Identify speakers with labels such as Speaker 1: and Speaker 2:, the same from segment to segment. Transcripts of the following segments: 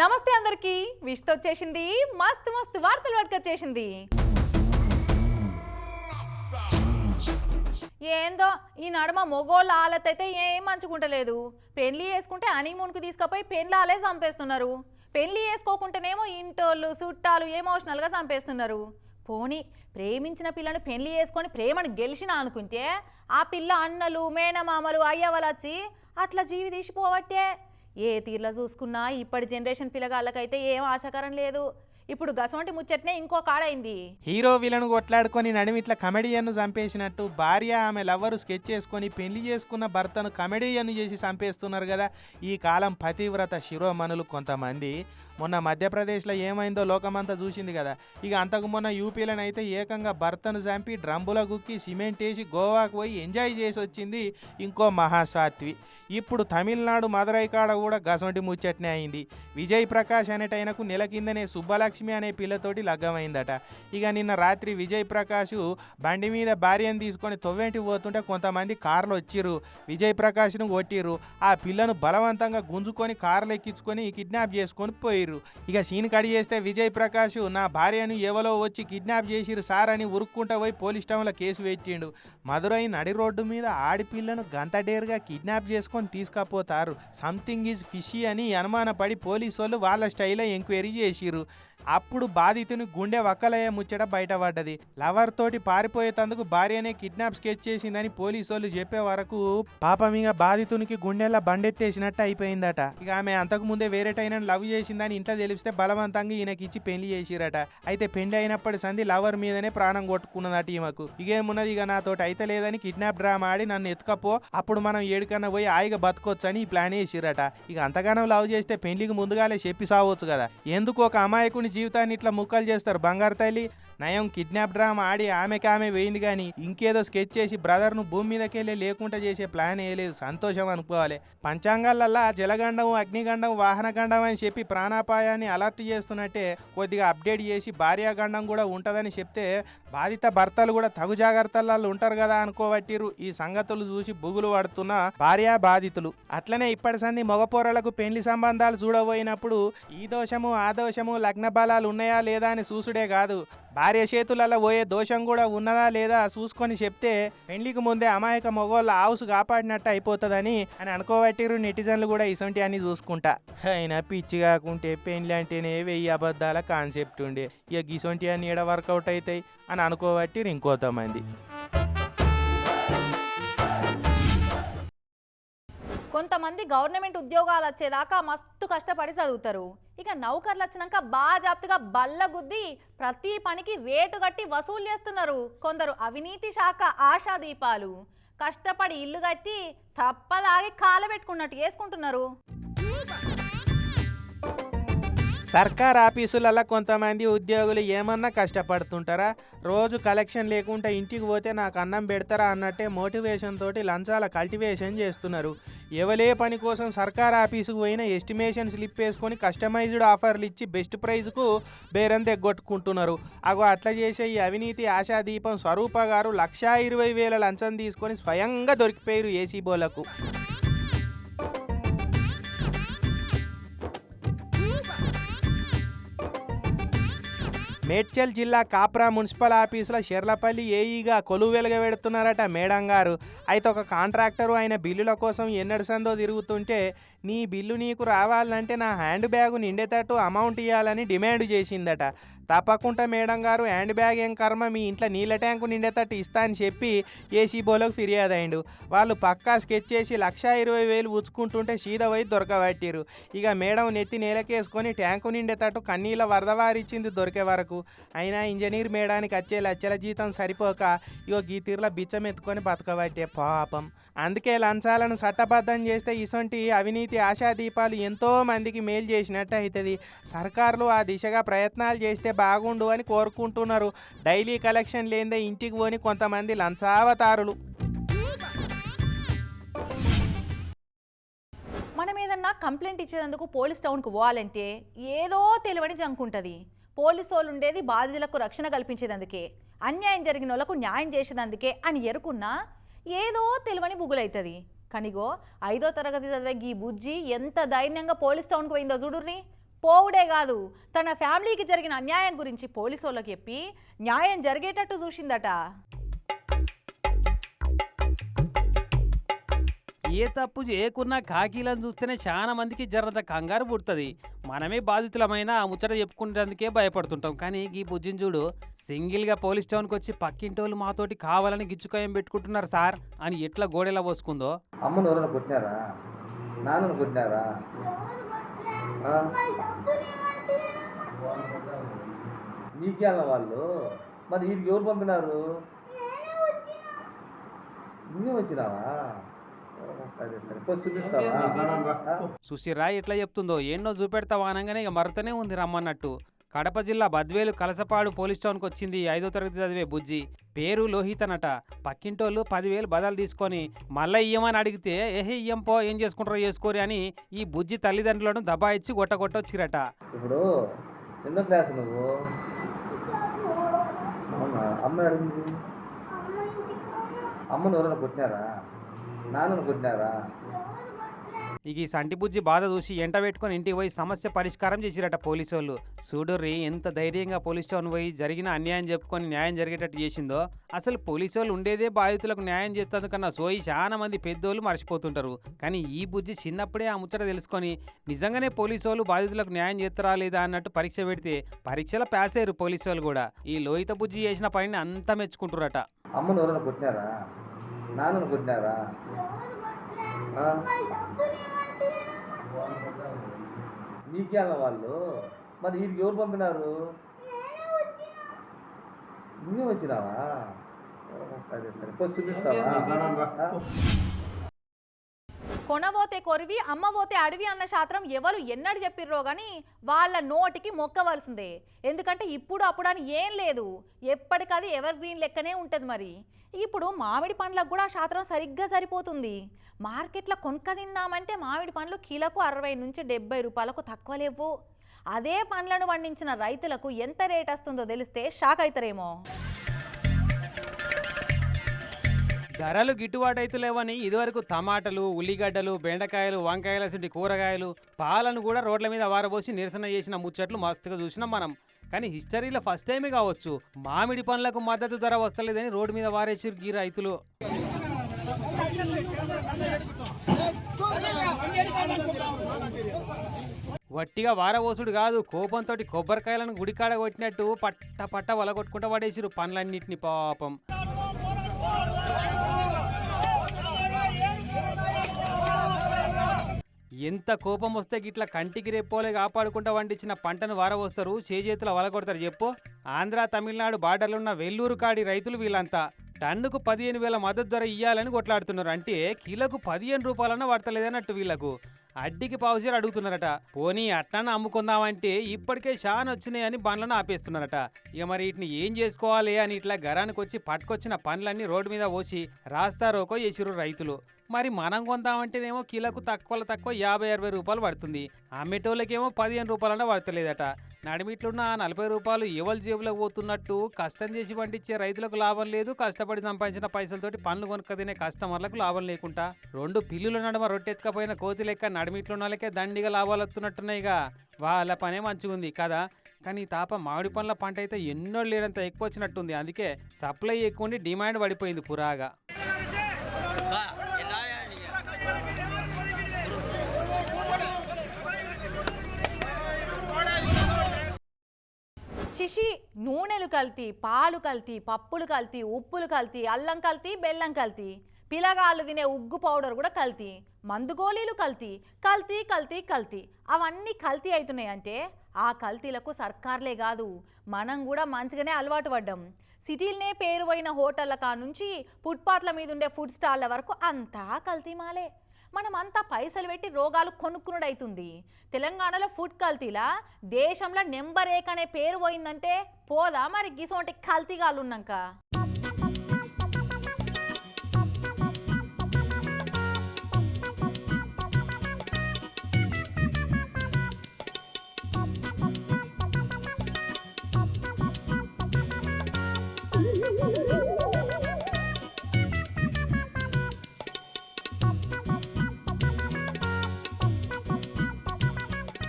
Speaker 1: నమస్తే అందరికి. విష్తో వచ్చేసింది. మస్తు మస్తు వార్తలు పట్టుకొచ్చేసింది. ఏందో ఈ నడమ మొగోళ్ళ ఆలతైతే ఏం మంచుకుంటలేదు పెళ్ళి వేసుకుంటే హనీమూన్కు తీసుకుపోయి పెళ్ళాలే చంపేస్తున్నారు. పెళ్ళి వేసుకోకుంటేనేమో ఇంటోళ్ళు చుట్టాలు ఎమోషనల్గా చంపేస్తున్నారు. పోనీ ప్రేమించిన పిల్లను పెళ్ళి చేసుకొని ప్రేమను గెలిచిన అనుకుంటే ఆ పిల్ల అన్నలు మేనమామలు అయ్యవలచ్చి అట్లా జీవి తీసిపోవట్టే. ఏ తీర్లో చూసుకున్నా ఇప్పటి జనరేషన్ పిల్లగాళ్ళకైతే ఏం ఆశకరం లేదు. ఇప్పుడు గసవంటి ముచ్చట్నే ఇంకో కాడైంది.
Speaker 2: హీరో విలను కొట్లాడుకొని నడిమిట్ల కమెడియన్ను చంపేసినట్టు భార్య ఆమె లవ్వరు స్కెచ్ చేసుకొని పెళ్ళి చేసుకున్న భర్తను కమెడియన్ను చేసి చంపేస్తున్నారు కదా. ఈ కాలం పతివ్రత శిరోమణులు కొంతమంది. మొన్న మధ్యప్రదేశ్లో ఏమైందో లోకమంతా చూసింది కదా. ఇక అంతకు మొన్న యూపీలనైతే ఏకంగా భర్తను చంపి డ్రమ్ముల గుక్కి సిమెంట్ వేసి గోవాకు పోయి ఎంజాయ్ చేసి వచ్చింది ఇంకో మహాసాత్వి ఇప్పుడు తమిళనాడు మదురై కాడ కూడా గసంటి ముచ్చట్నే అయింది. విజయ్ ప్రకాష్ అనేటైనకు నెల కిందనే సుబ్బలక్ష్మి అనే పిల్లతోటి లగ్గమైందట. ఇక నిన్న రాత్రి విజయ్ ప్రకాష్ బండి మీద భార్యను తీసుకొని తొవ్వేంటి పోతుంటే కొంతమంది కార్లు వచ్చిర్రు. విజయ్ ప్రకాష్ను కొట్టిర్రు. ఆ పిల్లను బలవంతంగా గుంజుకొని కార్లు ఎక్కించుకొని కిడ్నాప్ చేసుకొని పోయిర్రు. ఇక సీన్ కడి చేస్తే విజయ్ ప్రకాష్ నా భార్యను ఎవలో వచ్చి కిడ్నాప్ చేసిరు సార్ అని ఉరుక్కుంటా పోయి పోలీస్ స్టేషన్లో కేసు పెట్టిండు. మదురై నడి రోడ్డు మీద ఆడిపిల్లను గంటడేరుగా కిడ్నాప్ చేసుకొని తీసుకపోతారు. సంథింగ్ ఈజ్ ఫిషీ అని అనుమానపడి పోలీసు వాళ్ళు వాళ్ళ స్టైల్లో ఎంక్వైరీ చేసిరు అప్పుడు బాధితుని గుండె ఒక్కలయ్య ముచ్చట బయటపడ్డది. లవర్ తోటి పారిపోయేటందుకు భార్యనే కిడ్నాప్ స్కెచ్ చేసిందని పోలీసు వాళ్ళు చెప్పే వరకు పాపం ఇక బాధితునికి గుండెలా బండెత్తేసినట్టు అయిపోయిందట. ఇక ఆమె అంతకు ముందే వేరేటైన లవ్ చేసిందని ఇంట్లో తెలిస్తే బలవంతంగా ఈయనకి ఇచ్చి పెళ్ళి చేసిరట. అయితే పెళ్ళి అయినప్పటి సంధి లవర్ మీదనే ప్రాణం కొట్టుకున్నదట ఈమెకు. ఇగేమున్నది ఇక నాతోటి అయితే లేదని కిడ్నాప్ డ్రామా ఆడి నన్ను ఎత్తుకపో అప్పుడు మనం ఏడుకన్నా పోయి హాయిగా బతకొచ్చని ఈ ప్లాన్ చేసిరట ఇక అంతగానం లవ్ చేస్తే పెళ్ళికి ముందుగాలే చెప్పి సావచ్చు కదా. ఎందుకు ఒక అమాయకుని జీవితాన్ని ఇట్లా ముక్కలు చేస్తారు బంగారు తల్లి? నయం కిడ్నాప్ డ్రామా ఆడి ఆమెకి ఆమె వేయింది కానీ ఇంకేదో స్కెచ్ చేసి బ్రదర్ను భూమి మీదకెళ్ళి లేకుండా చేసే ప్లాన్ వేయలేదు సంతోషం అనుకోవాలి. పంచాంగాలల్లా జలగండం అగ్నిగండం వాహనగండం అని చెప్పి ప్రాణాపాయాన్ని అలర్ట్ చేస్తున్నట్టే కొద్దిగా అప్డేట్ చేసి భార్యాగండం కూడా ఉంటుందని చెప్తే బాధిత భర్తలు కూడా తగు జాగ్రత్తలలో ఉంటారు కదా అనుకోవట్టిరు ఈ సంగతులు చూసి బుగులు పడుతున్న భార్యా బాధితులు. అట్లనే ఇప్పటి సంది మగపోరలకు పెళ్ళి సంబంధాలు చూడబోయినప్పుడు ఈ దోషము ఆ దోషము లగ్న బలాలు ఉన్నాయా లేదా అని చూసుడే కాదు. భార్య చేతులలో పోయే దోషం కూడా ఉన్నదా లేదా చూసుకొని చెప్తే పెళ్ళికి ముందే అమాయక మగోళ్ళ హౌస్ కాపాడినట్టు అయిపోతుందని అని అనుకోబట్టిరు నెటిజన్లు కూడా ఇసొంటి అని చూసుకుంటా. అయినా పిచ్చి కాకుంటే పెళ్ళి అంటేనే వెయ్యి అబద్ధాల కాన్సెప్ట్ ఉండే. ఇక గిసొంటి అని ఎడ వర్కౌట్ అవుతాయి అని అనుకోబట్టిరు ఇంకొంతమంది.
Speaker 1: కొంతమంది గవర్నమెంట్ ఉద్యోగాలు వచ్చేదాకా మస్తు కష్టపడి చదువుతారు. ఇక నౌకర్లు వచ్చినాక బాజాప్తుగా బల్ల గుద్ది ప్రతి పనికి రేటు కట్టి వసూలు చేస్తున్నారు కొందరు అవినీతి శాఖ ఆశాదీపాలు కష్టపడి ఇల్లు కట్టి తప్పలాగి కాలబెట్టుకున్నట్టు వేసుకుంటున్నారు
Speaker 2: సర్కార్ ఆఫీసులలో కొంతమంది ఉద్యోగులు ఏమన్నా కష్టపడుతుంటారా? రోజు కలెక్షన్ లేకుండా ఇంటికి పోతే నాకు అన్నం పెడతారా అన్నట్టే మోటివేషన్ తోటి లంచాల కల్టివేషన్ చేస్తున్నారు. ఎవలే పని కోసం సర్కార్ ఆఫీసుకు పోయిన ఎస్టిమేషన్ స్లిప్ వేసుకొని కస్టమైజ్డ్ ఆఫర్లు ఇచ్చి బెస్ట్ ప్రైజ్కు బేరం తెగ్గొట్టుకుంటున్నారు. అగో అట్లా చేసే ఈ అవినీతి ఆశాదీపం స్వరూప గారు లక్షా ఇరవై వేల లంచం తీసుకొని స్వయంగా దొరికిపోయారు ఏసీబోలకు మేడ్చల్ జిల్లా కాప్రా మున్సిపల్ ఆఫీసులో షెర్లపల్లి ఏఈగా కొలువు వెలుగబెడుతున్నారట మేడం గారు. అయితే ఒక కాంట్రాక్టరు ఆయన బిల్లుల కోసం ఎన్నడు సందో తిరుగుతుంటే నీ బిల్లు నీకు రావాలంటే నా హ్యాండ్ బ్యాగు నిండేటట్టు అమౌంట్ ఇవ్వాలని డిమాండ్ చేసిందట. తప్పకుండా మేడం గారు హ్యాండ్ బ్యాగ్ ఏం కర్మ? మీ ఇంట్లో నీళ్ళ ట్యాంకు నిండేటట్టు ఇస్తా అని చెప్పి ఏసీ ఫిర్యాదు అయిండు వాళ్ళు పక్కా స్కెచ్ చేసి లక్షా ఇరవై వేలు ఉచ్చుకుంటుంటే సీదవై దొరకబట్టిరు ఇక మేడం నెత్తి నేలకేసుకొని ట్యాంకు నిండేటట్టు కన్నీళ్ళ వరదవారిచ్చింది దొరికే వరకు. అయినా ఇంజనీర్ మేడానికి వచ్చే లచ్చల జీతం సరిపోక ఇగో గీ తీరులో బిచ్చం ఎత్తుకొని బతకబట్టే పాపం. అందుకే లంచాలను చట్టబద్ధం చేస్తే ఇసొంటి అవినీతి ఆశాదీపాలు ఎంతో మందికి మేలు చేసినట్టు అవుతుంది సర్కారులు ఆ దిశగా ప్రయత్నాలు చేస్తే బాగుండు అని కోరుకుంటున్నారు. డైలీ కలెక్షన్ లేదే ఇంటికి పోని కొంతమంది లంచావతారులు.
Speaker 1: మనం ఏదన్నా కంప్లైంట్ ఇచ్చేందుకు పోలీస్ టౌన్కు పోవాలంటే ఏదో తెలివని జంకుంటుంది పోలీసు వాళ్ళు ఉండేది బాధితులకు రక్షణ కల్పించేదందుకే అన్యాయం జరిగిన వాళ్ళకు న్యాయం చేసేదందుకే అని ఎరుకున్నా ఏదో తెలివని బుగులవుతుంది కనిగో ఐదో తరగతి చదివే ఈ బుజ్జి ఎంత ధైర్యంగా పోలీస్ టౌన్కి పోయిందో చూడుర్రీ. పోవుడే కాదు. తన ఫ్యామిలీకి జరిగిన అన్యాయం గురించి పోలీసు వాళ్ళకి చెప్పి న్యాయం జరిగేటట్టు చూసిందట.
Speaker 3: ఏ తప్పు చేయకున్నా కాకీలను చూస్తేనే చాలా మందికి జరంత కంగారు పుడుతుంది. మనమే బాధితులమైన ఆ ముచ్చట చెప్పుకునేందుకే భయపడుతుంటాం. కానీ ఈ బుజ్జిని చూడు సింగిల్గా పోలీస్ స్టేషన్కి వచ్చి పక్కింటోళ్ళు మాతోటి కావాలని గిచ్చుకాయం పెట్టుకుంటున్నారు సార్ అని ఎట్లా గోడెలా పోసుకుందో?
Speaker 4: అమ్మను ఎవరైనా కొట్టినారా? నాన్నను కొట్టినారా? నీకేళ్ళ వాళ్ళు? మరి వీడికి ఎవరు పంపినారు? నువ్వే వచ్చినావా?
Speaker 3: సుశిరా ఎట్లా చెప్తుందో? ఎన్నో చూపెడతావా అనగానే ఇక మరతనే ఉంది రమ్మన్నట్టు. కడప జిల్లా బద్వేలు కలసపాడు పోలీస్ స్టేషన్కి వచ్చింది ఐదో తరగతి చదివే బుజ్జి. పేరు లోహిత్ అనట. పక్కింటోళ్ళు పదివేలు బదాలు తీసుకొని మళ్ళీ ఇయ్యమని అడిగితే ఏహే ఇయ్యం పో ఏం చేసుకుంటారో చేసుకోరి అని ఈ బుజ్జి తల్లిదండ్రులను దబాయిచ్చి గొట్ట కొట్టొచ్చిరట
Speaker 4: ఇప్పుడు ఎన్నో క్లాస్ నువ్వు? అమ్మ అడిగింది అమ్మను ఎవరైనా కొట్టినారా? నాన్నను కొట్టినారా?
Speaker 3: ఇక ఈ సంటి బుజ్జి బాధ చూసి ఎంట పెట్టుకొని ఇంటికి పోయి సమస్య పరిష్కారం చేసిరట పోలీసు వాళ్ళు చూడుర్రి ఎంత ధైర్యంగా పోలీస్ స్టేషన్ పోయి జరిగిన అన్యాయం చెప్పుకొని న్యాయం జరిగేటట్టు చేసిందో అసలు పోలీసు వాళ్ళు ఉండేదే బాధితులకు న్యాయం చేస్తుంది సోయి చాలా మంది పెద్దోళ్ళు మర్చిపోతుంటారు. కానీ ఈ బుజ్జి చిన్నప్పుడే ఆ ముచ్చట తెలుసుకొని నిజంగానే పోలీసు వాళ్ళు బాధితులకు న్యాయం చేస్తారా లేదా అన్నట్టు పరీక్ష పెడితే పరీక్షలో పాస్ అయ్యారు పోలీసు వాళ్ళు కూడా. ఈ లోహిత బుజ్జి చేసిన పనిని అంతా మెచ్చుకుంటారట
Speaker 4: అమ్మను ఎవరైనా కొట్టినారా? నాన్నను కొట్టినారా? నీకేళ్ళ వాళ్ళు? మరి వీడికి ఎవరు పంపినారు? నువ్వే వచ్చినావా? సరే సరే. పోయి చూపిస్తావా?
Speaker 1: కొనబోతే కొరివి అమ్మబోతే అడవి అన్న శాస్త్రం ఎవరు ఎన్నడు చెప్పిర్రో కానీ వాళ్ళ నోటికి మొక్కవలసిందే. ఎందుకంటే ఇప్పుడు అప్పుడు అని ఏం లేదు. ఎప్పటికది ఎవర్ గ్రీన్ లెక్కనే ఉంటుంది మరి. ఇప్పుడు మామిడి పండ్లకు కూడా శాస్త్రం సరిగ్గా సరిపోతుంది. మార్కెట్లో కొనుక్క తిందామంటే మామిడి పండ్లు కిలకు అరవై నుంచి డెబ్బై రూపాయలకు తక్కువ లేవు. అదే పండ్లను పండించిన రైతులకు ఎంత రేట్ వస్తుందో తెలిస్తే షాక్ అవుతారేమో
Speaker 3: ధరలు గిట్టుబాటు అయితే లేవని ఇదివరకు టమాటాలు ఉల్లిగడ్డలు బెండకాయలు వంకాయల సుంటి కూరగాయలు పాలను కూడా రోడ్ల మీద వారబోసి నిరసన చేసిన ముచ్చట్లు మస్తుగా చూసినాం మనం. కానీ హిస్టరీలో ఫస్ట్ టైమే కావచ్చు. మామిడి పండ్లకు మద్దతు ధర వస్తలేదని రోడ్డు మీద వారేసారు గీ రైతులు. వట్టిగా వారవోసుడు కాదు కోపంతో కొబ్బరికాయలను గుడికాడ కొట్టినట్టు పట్ట పట్ట వలగొట్టుకుంటూ పడేసిరు పండ్లన్నిటిని పాపం. ఎంత కోపం వస్తే గిట్ల కంటికి రేపోలే కాపాడుకుంటా వండించిన పంటను వారవస్తారు చేజేతుల వలగొడతారు చెప్పు. ఆంధ్ర తమిళనాడు బార్డర్లున్న వెల్లూరు కాడి రైతులు వీళ్ళంతా. టన్నుకు పదిహేను వేల మద్దతు ధర ఇవ్వాలని కొట్లాడుతున్నారు. అంటే కిలోకు పదిహేను రూపాయలన్నా పడతలేదన్నట్టు వీళ్ళకు. అడ్డికి పావుసేరు అడుగుతున్నారట. పోనీ అట్టన అమ్ముకుందామంటే ఇప్పటికే షాన్ వచ్చినాయని బండ్లను ఆపేస్తున్నారట. ఇక మరి వీటిని ఏం చేసుకోవాలి అని ఇట్లా గరానికి వచ్చి పట్టుకొచ్చిన పండ్లన్నీ రోడ్డు మీద పోసి రాస్తారోకో చేసిరు రైతులు. మరి మనం కొందామంటేనేమో కిలోకు తక్కువ తక్కువ యాభై అరవై రూపాయలు పడుతుంది. అమ్మేటోళ్ళకేమో పదిహేను రూపాయలన్నా పడతలేదట. నడిమిట్లున్న నలభై రూపాయలు ఎవరి జేబులకు పోతున్నట్టు కష్టం చేసి పండించే రైతులకు లాభం లేదు కష్టపడి సంపాదించిన పైసలతోటి పనులు కొనుక్క తినే కస్టమర్లకు లాభం లేకుండా రెండు పిల్లుల నడుమ రొట్టెత్తుకపోయిన కోతి లెక్క నడిమిట్లున్న వాళ్ళకే దండిగా లాభాలు వస్తున్నట్టున్నాయిగా వాళ్ళ పనే మంచిగుంది కదా. కానీ ఈ తాప మామిడి పండ్ల పంట అయితే ఎన్నో లేనంత ఎక్కువ వచ్చినట్టుంది అందుకే సప్లై ఎక్కువ ఉండి డిమాండ్ పడిపోయింది పురాగా.
Speaker 1: శిషి నూనెలు కల్తీ పాలు కల్తీ పప్పులు కల్తీ ఉప్పులు కల్తీ అల్లం కల్తీ బెల్లం కల్తీ. పిలగాళ్ళు తినే ఉగ్గు పౌడర్ కూడా కల్తీ. మందు గోళీలు కల్తీ. కల్తీ కల్తీ కల్తీ. అవన్నీ కల్తీ అవుతున్నాయి అంటే ఆ కల్తీలకు సర్కార్లే కాదు. మనం కూడా మంచిగానే అలవాటు పడ్డాం. సిటీలనే పేరు పోయిన హోటళ్ళ కానుంచి ఫుట్పాత్ల మీద ఉండే ఫుడ్ స్టాళ్ళ వరకు అంతా కల్తీ మాలే. మనం అంతా పైసలు పెట్టి రోగాలు కొనుక్కునుడైతుంది. తెలంగాణలో ఫుడ్ కల్తీలా? దేశంలో నెంబర్ ఏక్ అనే పేరు పోయిందంటే పోదా మరి గిసోంటి కల్తీగాలు ఉన్నాక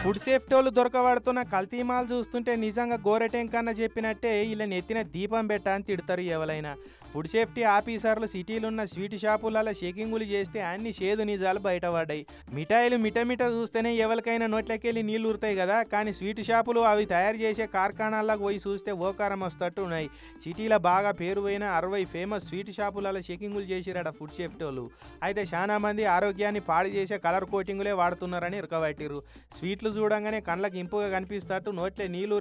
Speaker 2: ఫుడ్ సేఫ్టీ వాళ్ళు దొరకబడుతున్న కల్తీ మాల్ చూస్తుంటే నిజంగా గోరెటెంకన్న చెప్పినట్టే ఇలా నెత్తిన దీపం పెట్ట అని తిడతారు ఎవరైనా ఫుడ్ సేఫ్టీ ఆఫీసర్లు సిటీలున్న స్వీట్ షాపులలో షేకింగులు చేస్తే అన్ని చేదు నిజాలు బయటపడ్డాయి. మిఠాయిలు మిటమిట చూస్తేనే ఎవరికైనా నోట్లకెళ్ళి నీళ్ళు ఉరుతాయి కదా కానీ స్వీట్ షాపులు అవి తయారు చేసే కార్ఖానాలకు పోయి చూస్తే ఓకారం వస్తట్టు ఉన్నాయి. సిటీలో బాగా పేరు పోయిన అరవై ఫేమస్ స్వీట్ షాపులలో షేకింగులు చేసిరట ఫుడ్ సేఫ్టీ వాళ్ళు అయితే చాలా మంది ఆరోగ్యాన్ని పాడు చేసే కలర్ కోటింగులే వాడుతున్నారని ఇరకబట్టిరు స్వీట్లు చూడంగానే కళ్ళకి ఇంపుగా కనిపిస్తట్టు నోట్లే నీళ్ళు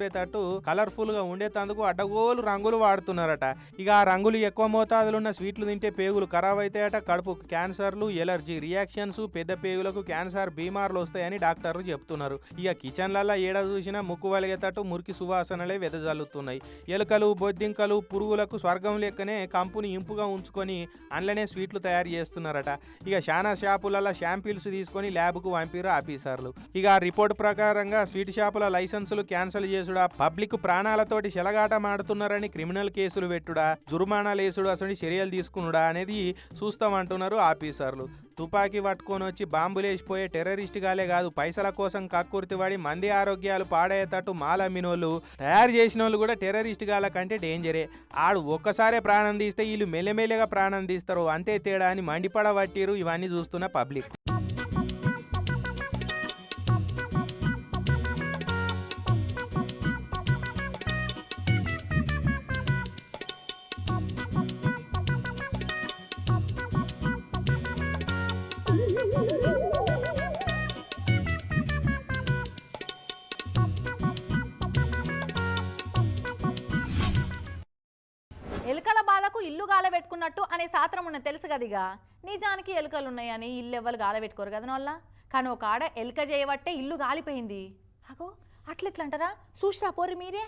Speaker 2: కలర్ఫుల్గా ఉండేటందుకు అడ్డగోలు రంగులు వాడుతున్నారట. ఇక ఆ రంగులు ఎక్కువ మోతాదులో ఉన్న స్వీట్లు తింటే పేగులు ఖరాబ్ అవుతాయట కడుపు క్యాన్సర్లు ఎలర్జీ రియాక్షన్స్ పెద్ద పేగులకు క్యాన్సర్ బీమార్లు వస్తాయని డాక్టర్లు చెప్తున్నారు. ఇక కిచెన్లలో ఏడ చూసినా ముక్కు వలిగేటట్టు మురికి సువాసనలే వెదజల్లుతున్నాయి. ఎలుకలు బొద్దింకలు పురుగులకు స్వర్గం లెక్కనే కంపుని ఇంపుగా ఉంచుకొని అందులోనే స్వీట్లు తయారు చేస్తున్నారట. ఇక చాలా షాపులలో షాంపిల్స్ తీసుకొని ల్యాబ్కు పంపిరు ఆఫీసర్లు. ఇక ఆ రిపోర్ట్ ప్రకారంగా స్వీట్ షాపుల లైసెన్సులు క్యాన్సిల్ చేసుడా పబ్లిక్ ప్రాణాలతోటి చెలగాటం మాడుతున్నారని క్రిమినల్ కేసులు పెట్టుడా జుర్మానాలు వేసుడు అసలు చర్యలు తీసుకునుడా అనేది చూస్తామంటున్నారు ఆఫీసర్లు. తుపాకీ పట్టుకొని వచ్చి బాంబులేసిపోయే టెర్రరిస్ట్ గాలే కాదు పైసల కోసం కక్కుర్తివాడి మంది ఆరోగ్యాలు పాడయ్యేటట్టు మాలమ్మినోళ్ళు తయారు చేసిన వాళ్ళు కూడా టెర్రరిస్ట్ గాల కంటే డేంజరే. ఆడు ఒక్కసారే ప్రాణం తీస్తే వీళ్ళు మెల్లమెల్లగా ప్రాణం తీస్తారు అంతే తేడా అని మండిపడబట్టిరు ఇవన్నీ చూస్తున్న పబ్లిక్.
Speaker 1: ఎలుకల ఇల్లు గాలబెట్టుకున్నట్టు అనే సాత్రం ఉన్న తెలుసు కదిగా? నిజానికి ఎలుకలు ఉన్నాయని ఇల్లు ఎవ్వరు గాలబెట్టుకోరు కదా వాళ్ళ కానీ ఒక ఆడ ఎలుక చేయబట్టే ఇల్లు గాలిపోయింది. అగో అట్లెట్లంటారా? చూసిరా పోరు మీరే?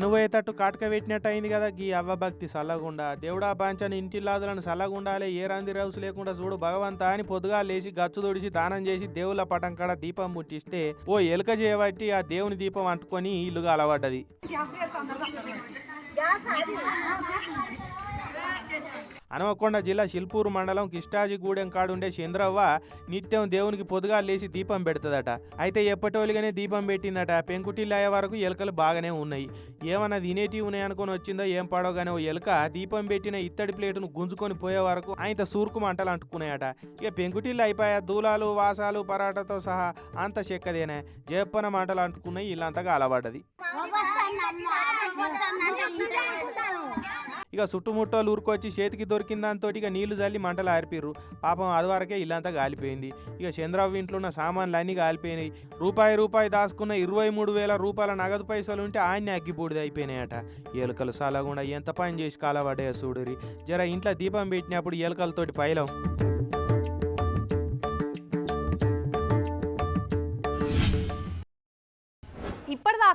Speaker 2: కన్ను కాటక పెట్టినట్టు అయింది కదా గీ అవ్వ భక్తి సల్లగుండా. దేవుడా బాంచని ఇంటిల్లాదులను సల్లగుండాలే ఏ రంది రౌసు లేకుండా చూడు భగవంతా అని పొద్దుగా లేచి గచ్చు తొడిచి దానం చేసి దేవుళ్ళ పటం కాడ దీపం ముట్టిస్తే ఓ ఎలుక చేయబట్టి ఆ దేవుని దీపం అంటుకొని ఇల్లుగా అలవడ్డది. అనవకొండ జిల్లా శిల్పూరు మండలం కిష్టాజిగూడెం కాడుండే చంద్రవ్వ నిత్యం దేవునికి పొదుగా లేచి దీపం పెడుతుందట. అయితే ఎప్పటోలుగానే దీపం పెట్టిందట. పెంకుటిల్లు అయ్యే వరకు ఎలుకలు బాగానే ఉన్నాయి. ఏమన్నా తినేటివి ఉన్నాయి వచ్చిందో ఏం పడవగానే ఓ ఎలుక దీపం పెట్టిన ఇత్తడి ప్లేటును గుంజుకొని పోయే వరకు ఆయన సూరుకు మంటలు అంటుకున్నాయట. ఇక పెంకుటిల్లు అయిపోయా దూలాలు వాసాలు పరాటతో సహా అంత చెక్కదేనే. జయప్పన మంటలు అంటుకున్నాయి. ఇల్లంతగా అలవాడది ఇక చుట్టుముట్టోలు ఊరుకొచ్చి చేతికి దొరికిన దాంతో ఇక నీళ్ళు చల్లి మంటలు ఆరిపిర్రు. పాపం అదివరకే ఇల్లంతా కాలిపోయింది ఇక చంద్రబాబు ఇంట్లో ఉన్న సామాన్లు అన్నీ కాలిపోయినాయి రూపాయి రూపాయి దాచుకున్న ఇరవై మూడు వేల రూపాయల నగదు పైసలు ఉంటే ఆయన్ని అగ్గిపూడిది అయిపోయినాయట. ఎలుకలు సలగుండా ఎంత పని చేసి కాలబడ్డాయో చూడురి జర ఇంట్లో దీపం పెట్టినప్పుడు ఎలుకలతోటి పైలం.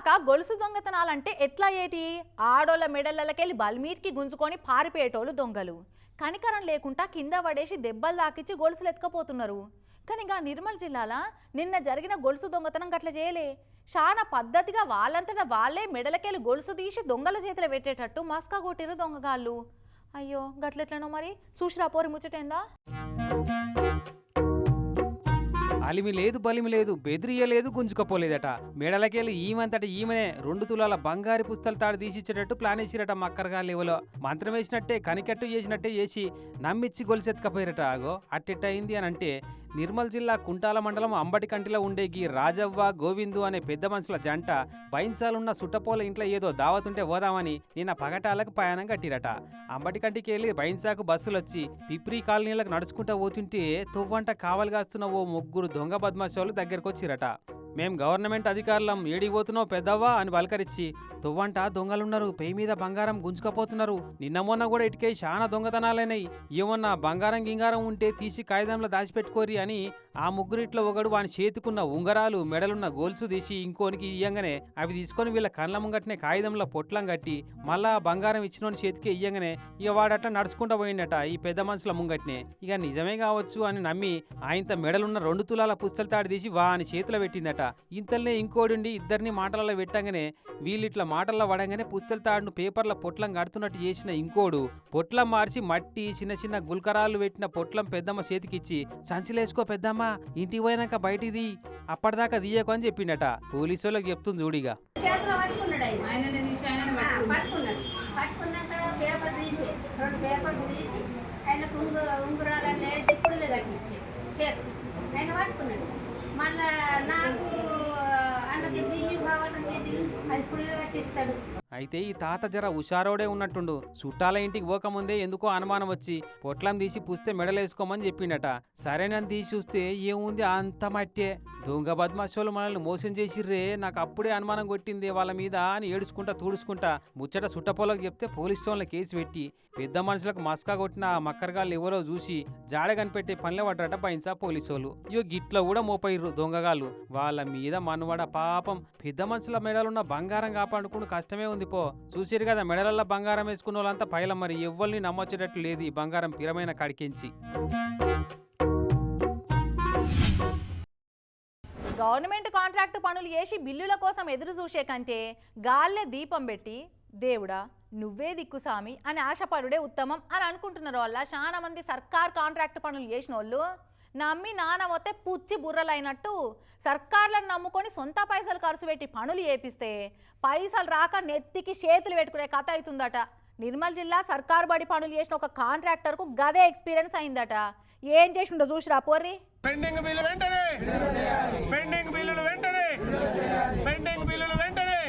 Speaker 1: ఇప్పటిదాకా గొలుసు దొంగతనాలంటే ఎట్లా ఏటి? ఆడోళ్ళ మెడలకెళ్ళి బల్మీట్కి గుంజుకొని పారిపోయేటోళ్ళు దొంగలు. కనికరం లేకుండా కింద పడేసి దెబ్బలు తాకిచ్చి గొలుసులు ఎత్తుకపోతున్నారు. కానీ ఇంకా నిర్మల్ జిల్లాల? నిన్న జరిగిన గొలుసు దొంగతనం గట్ల చేయలే. చాలా పద్ధతిగా వాళ్ళంతటా వాళ్ళే మెడలకెళ్ళి గొలుసు తీసి దొంగల చేతిలో పెట్టేటట్టు మస్కా కొట్టిరు దొంగగాళ్ళు. అయ్యో గట్లెట్లనో మరి? చూసిరా పోరి ముచ్చటేందా?
Speaker 3: అలిమి లేదు బలిమి లేదు బెదిరియలేదు గుంజుకపోలేదట. మేడలకెళ్ళి ఈమంతట ఈమెనే రెండు తులాల బంగారు పుస్తలు తాడు తీసిచ్చేటట్టు ప్లాన్ వేసిరట మక్కరగా లేవలో మంత్రం వేసినట్టే కనికట్టు చేసినట్టే చేసి నమ్మిచ్చి గొలిసెత్తుకపోయారట. ఆగో అట్టెట్ట అయింది అని అంటే నిర్మల్ జిల్లా కుంటాల మండలం అంబటికంటిలో ఉండే గీ రాజవ్వ గోవిందు అనే పెద్ద మనుషుల జంట బైన్సాలున్న సుట్టపోల ఇంట్లో ఏదో దావతుంటే పోదామని నిన్న పగటాలకు ప్రయాణం కట్టిరట. అంబటికంటికి వెళ్ళి బైన్సాకు బస్సులు వచ్చి పిప్రి కాలనీలకు నడుచుకుంటూ పోతుంటే తువ్వంట కావలిగాస్తున్న ఓ ముగ్గురు దొంగ బద్మాషోలు దగ్గరకు వచ్చిరట మేం గవర్నమెంట్ అధికారులం ఏడికి పోతున్నావు పెద్దవ్వా అని పలకరించి తువ్వంట దొంగలున్నారు పెయి మీద బంగారం గుంజుకపోతున్నారు. నిన్న మొన్న కూడా ఇటుకై చాలా దొంగతనాలైనాయి. ఏమన్నా బంగారం గింగారం ఉంటే తీసి కాగితంలో దాచిపెట్టుకోరి అని ఆ ముగ్గురిట్లో ఒకడు వాని చేతికున్న ఉంగరాలు మెడలున్న గోల్సు తీసి ఇంకోనికి ఇయ్యంగానే అవి తీసుకొని వీళ్ళ కండ్ల ముంగట్నే కాగితంలో పొట్లం కట్టి మళ్ళా బంగారం ఇచ్చినోని చేతికి ఇయ్యంగానే ఇక వాడట నడుచుకుంటూ పోయిండట ఈ పెద్ద మనుషుల ముంగట్నే. ఇక నిజమే కావచ్చు అని నమ్మి ఆయనత మెడలున్న రెండు తులాల పుస్తలు తాడి తీసి వాని చేతిలో పెట్టిందట. ఇంతల్నే ఇంకోడుండి ఇద్దరిని మాటలలో పెట్టంగానే వీళ్ళిట్లా మాటల్లో పడంగానే పుస్తల తాడును పేపర్ల పొట్లం కడుతున్నట్టు చేసిన ఇంకోడు పొట్లం మార్చి మట్టి చిన్న చిన్న గుల్కరాలు పెట్టిన పొట్లం పెద్దమ్మ చేతికిచ్చి సంచిలేసుకో పెద్దమ్మ ఇంటికి పోయినాక బయటిది అప్పటిదాకా తీయకు అని చెప్పిండట. పోలీసు వాళ్ళకి చెప్తుంది చూడిగా.
Speaker 5: ఆయన. ఉంగురాలన్నీ వేసి పుడులు కట్టించి చేతులు ఆయన పట్టుకున్నాడు. మళ్ళా నాకు అన్నకి కావాలని చెప్పి అది కట్టిస్తాడు.
Speaker 3: అయితే ఈ తాత జర హుషారోడే ఉన్నట్టుండు. చుట్టాల ఇంటికి పోకముందే ఎందుకో అనుమానం వచ్చి పొట్లం తీసి పుస్తే మెడలేసుకోమని చెప్పిండట. సరేనని తీసి చూస్తే ఏముంది అంత మట్టే. దొంగ బద్మాషోలు మనల్ని మోసం చేసిర్రే నాకు అప్పుడే అనుమానం కొట్టింది వాళ్ళ మీద అని ఏడుచుకుంటా తూడుచుకుంటా ముచ్చట సుట్టపోలకు చెప్తే పోలీస్ స్టేషన్లో కేసు పెట్టి పెద్ద మనుషులకు మస్కా కొట్టిన ఆ మక్కరగాళ్ళు ఎవరో చూసి జాడ కనిపెట్టే పనిలో పడ్డట పైంచా పోలీసోళ్ళు. ఇగో గిట్లో కూడా మోపయిర్రు దొంగగాళ్ళు. వాళ్ళ మీద మనవడ పాపం పెద్ద మనుషుల మెడలున్న బంగారం కాపాడుకుని కష్టమే ఉంది పో. చూసిరు కదా మెడలల్లో బంగారం వేసుకున్న వాళ్ళంతా పైల మరి ఎవ్వరిని నమ్మొచ్చేటట్లు లేదు ఈ బంగారం పిరమైన కడికించి.
Speaker 1: గవర్నమెంట్ కాంట్రాక్టు పనులు చేసి బిల్లుల కోసం ఎదురు చూసే కంటే గాల్లే దీపం పెట్టి దేవుడా నువ్వే దిక్కు స్వామి అని ఆశపడుడే ఉత్తమం అని అనుకుంటున్నారు వల్ల చాలా మంది సర్కార్ కాంట్రాక్ట్ పనులు చేసిన వాళ్ళు నమ్మి నాన్న పోతే పుచ్చి బుర్రలైనట్టు సర్కార్లను నమ్ముకొని సొంత పైసలు ఖర్చు పెట్టి పనులు చేపిస్తే పైసలు రాక నెత్తికి చేతులు పెట్టుకునే కథ అవుతుందట నిర్మల్ జిల్లా సర్కారు బడి పనులు చేసిన ఒక కాంట్రాక్టర్కు గదే ఎక్స్పీరియన్స్ అయిందట. ఏం చేసిండో చూసిరా పోర్రి?
Speaker 6: పెండింగ్ బిల్లు వెంటనే! పెండింగ్ బిల్లులు వెంటనే! పెండింగ్ బిల్లులు వెంటనే!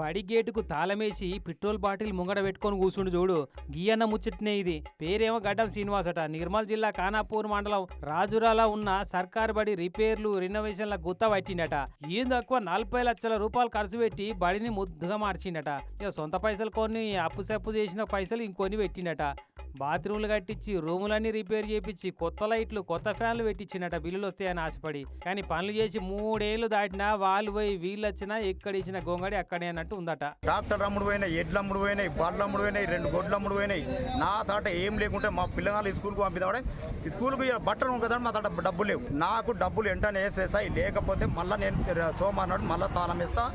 Speaker 3: బడి గేటుకు తాళమేసి పెట్రోల్ బాటిల్ ముంగడ పెట్టుకొని కూర్చుండు చూడు. గీయన్న ముచ్చట్నే ఇది. పేరేమో గడ్డం శ్రీనివాస్ అట నిర్మల్ జిల్లా ఖానాపూర్ మండలం రాజురాల ఉన్న సర్కార్ బడి రిపేర్లు రినోవేషన్ల గుత్త పట్టిండట. ఏం తక్కువ నలభై లక్షల రూపాయలు ఖర్చు పెట్టి బడిని ముద్దుగా మార్చిండట. ఇక సొంత పైసలు కొన్ని అప్పు సప్పు చేసిన పైసలు ఇంకొన్ని పెట్టిండట. బాత్రూమ్లు కట్టించి రూములన్నీ రిపేర్ చేపించి కొత్త లైట్లు కొత్త ఫ్యాన్లు పెట్టించినట బిల్లులు వస్తాయని ఆశపడి. కానీ పనులు చేసి మూడేళ్ళు దాటినా వాళ్ళు పోయి వీళ్ళు వచ్చినా ఎక్కడిచ్చిన గొంగడి అక్కడే అన్నట్టు ఉందట.
Speaker 6: డాక్టర్ అమ్ముడు పోయినాయి ఎడ్లు అమ్ముడు పోయినాయి బళ్ళు అమ్ముడు పోయినాయి రెండు గొడ్లు అమ్ముడు పోయినాయి. నా తాట ఏం లేకుంటే మా పిల్లగాళ్ళు స్కూల్కి పంపిద్దామంటే స్కూల్కి బట్టలు కదా మా తాట డబ్బులు లేవు. నాకు డబ్బులు వెంటనే వేసేసాయి లేకపోతే మళ్ళీ నేను సోమవారం మళ్ళీ తాళం ఇస్తా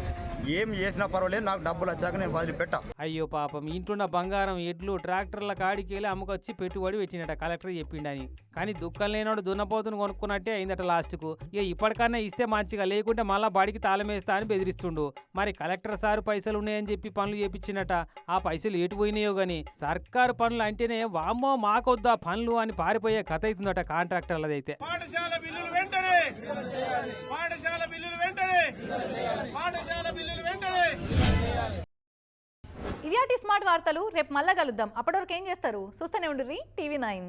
Speaker 6: ఏం చేసినా పర్వాలేదు నాకు డబ్బులు వచ్చాక నేను వదిలిపెట్టా.
Speaker 3: అయ్యో పాపం ఇంట్లోన్న బంగారం ఎడ్లు ట్రాక్టర్ల కాడికి వెళ్ళి అమ్మకొచ్చి పెట్టుబడి పెట్టినట కలెక్టర్ చెప్పిండని. కానీ దుఃఖం లేనోడు దున్నపోతును కొనుక్కున్నట్టే అయిందట లాస్ట్కు. ఇక ఇప్పటికన్నా ఇస్తే మంచిగా లేకుంటే మళ్ళీ బడికి తాళం వేస్తా అని బెదిరిస్తుండు. మరి కలెక్టర్ సార్ పైసలు ఉన్నాయని చెప్పి పనులు చేపించినట. ఆ పైసలు ఎటు పోయినాయో గాని సర్కారు పనులు అంటేనే వామ్మో మాకొద్దా పనులు అని పారిపోయే కథ అవుతుందట కాంట్రాక్టర్లదైతే.
Speaker 6: పాఠశాల బిల్లులు వెంటనే! పాఠశాల బిల్లులు వెంటనే! పాఠశాల బిల్లులు వెంటనే!
Speaker 1: ఇవియాటి స్మార్ట్ వార్తలు రేపు మళ్ళా కలుద్దాం. అప్పటివరకు ఏం చేస్తారు? చూస్తూనే ఉండు టీవీ నైన్.